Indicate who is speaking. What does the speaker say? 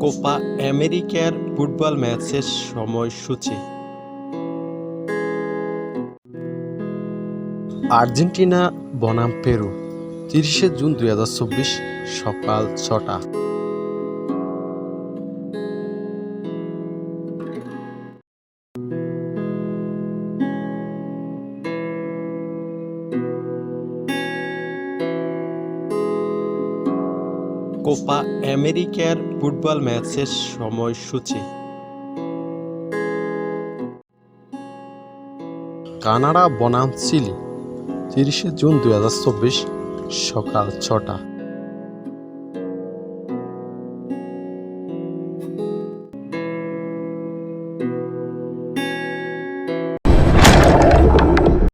Speaker 1: Copa আমেরিকার football ম্যাচের সময়সূচি। আর্জেন্টিনা, বনাম, পেরু, তিরিশে জুন দুই হাজার চব্বিশ সকাল ছটা। কোপা আমেরিকার ফুটবল ম্যাচের সময়সূচি। কানাডা বনাম চিলি তিরিশে জুন দু হাজার চব্বিশ সকাল ছটা।